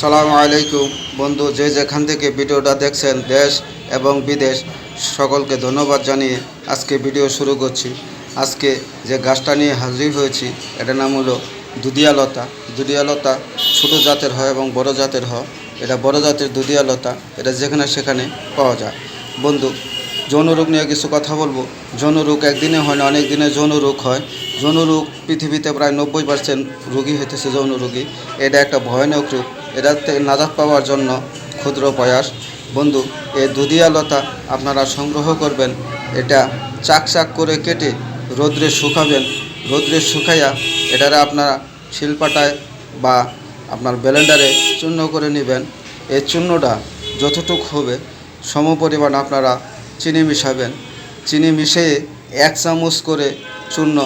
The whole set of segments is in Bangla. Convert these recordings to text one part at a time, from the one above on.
আসসালামু আলাইকুম। বন্ধু, যে যেখান থেকে ভিডিওটা দেখছেন, দেশ এবং বিদেশ, সকলকে ধন্যবাদ জানিয়ে আজকে ভিডিও শুরু করছি। আজকে যে গাছটা নিয়ে হাজির হয়েছি, এটার নাম হলো দুধিয়ালতা। দুধিয়ালতা ছোটো জাতের হয় এবং বড় জাতের হয়। এটা বড় জাতের দুধিয়ালতা, এটা যেখানে সেখানে পাওয়া যায়। বন্ধু, যৌন রোগ নিয়ে কিছু কথা বলব। যৌন রোগ একদিনে হয় না, অনেক দিনে যৌন রোগ হয়। যৌন রোগ পৃথিবীতে প্রায় নব্বই পার্সেন্ট রোগী হইতেছে, যৌন রোগী। এটা একটা ভয়ানক রোগ। এটার থেকে নাজাত পাওয়ার জন্য ক্ষুদ্র প্রয়াস। বন্ধু, এই দুধিয়া লতা আপনারা সংগ্রহ করবেন। এটা চাক চাক করে কেটে রোদ্রে শুকাবেন। রোদ্রে শুকাইয়া এটারে আপনারা শিলপাটায় বা আপনার ব্লেন্ডারে চূর্ণ করে নেবেন। এই চূর্ণটা যতটুকু হবে সমপরিমাণ আপনারা চিনি মিশাবেন। চিনি মিশিয়ে এক চামচ করে চূর্ণ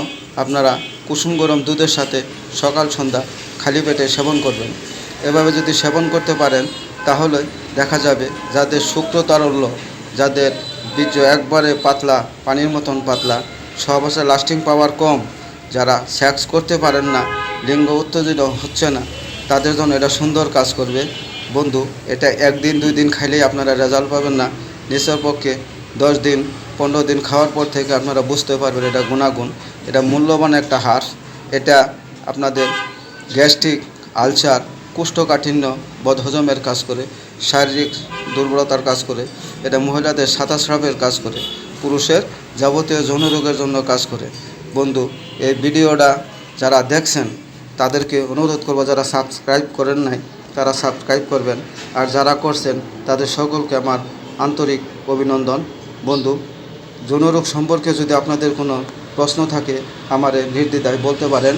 আপনারা কুসুম গরম দুধের সাথে সকাল সন্ধ্যা খালি পেটে সেবন করবেন। এভাবে যদি সেবন করতে পারেন, তাহলে দেখা যাবে যাদের শুক্র তারল্য যাদের বীর্য একবারে পাতলা, পানির মতন পাতলা, সহবাসে লাস্টিং পাওয়ার কম, যারা সেক্স করতে পারেন না, লিঙ্গ উত্তেজিত হচ্ছে না, তাদের জন্য এটা সুন্দর কাজ করবে। বন্ধু, এটা একদিন, দুই দিন খাইলেই আপনারা রেজাল্ট পাবেন না। নিচের পক্ষে দশ দিন, পনেরো দিন খাওয়ার পর থেকে আপনারা বুঝতে পারবেন এটা গুণাগুণ, এটা মূল্যবান একটা হার। এটা আপনাদের গ্যাস্ট্রিক আলসার কোষ্ঠকাঠিন্য, বদহজমের কাজ করে, শারীরিক দুর্বলতার কাজ করে, এটা মহিলাদের সাতাস্রাবের কাজ করে, পুরুষের যাবতীয় যৌন রোগের জন্য কাজ করে। বন্ধু, এই ভিডিওটা যারা দেখছেন, তাদেরকে অনুরোধ করব যারা সাবস্ক্রাইব করেন নাই, তারা সাবস্ক্রাইব করবেন। আর যারা করছেন, তাদের সকলকে আমার আন্তরিক অভিনন্দন। বন্ধু যৌনরোগ সম্পর্কে যদি আপনাদের কোনো প্রশ্ন থাকে, আমারে নির্দ্বিধায় বলতে পারেন।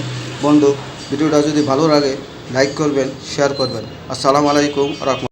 বন্ধু, ভিডিওটা যদি ভালো লাগে লাইক করবেন শেয়ার করবেন। আসসালামু আলাইকুম রহমতুল্লাহ।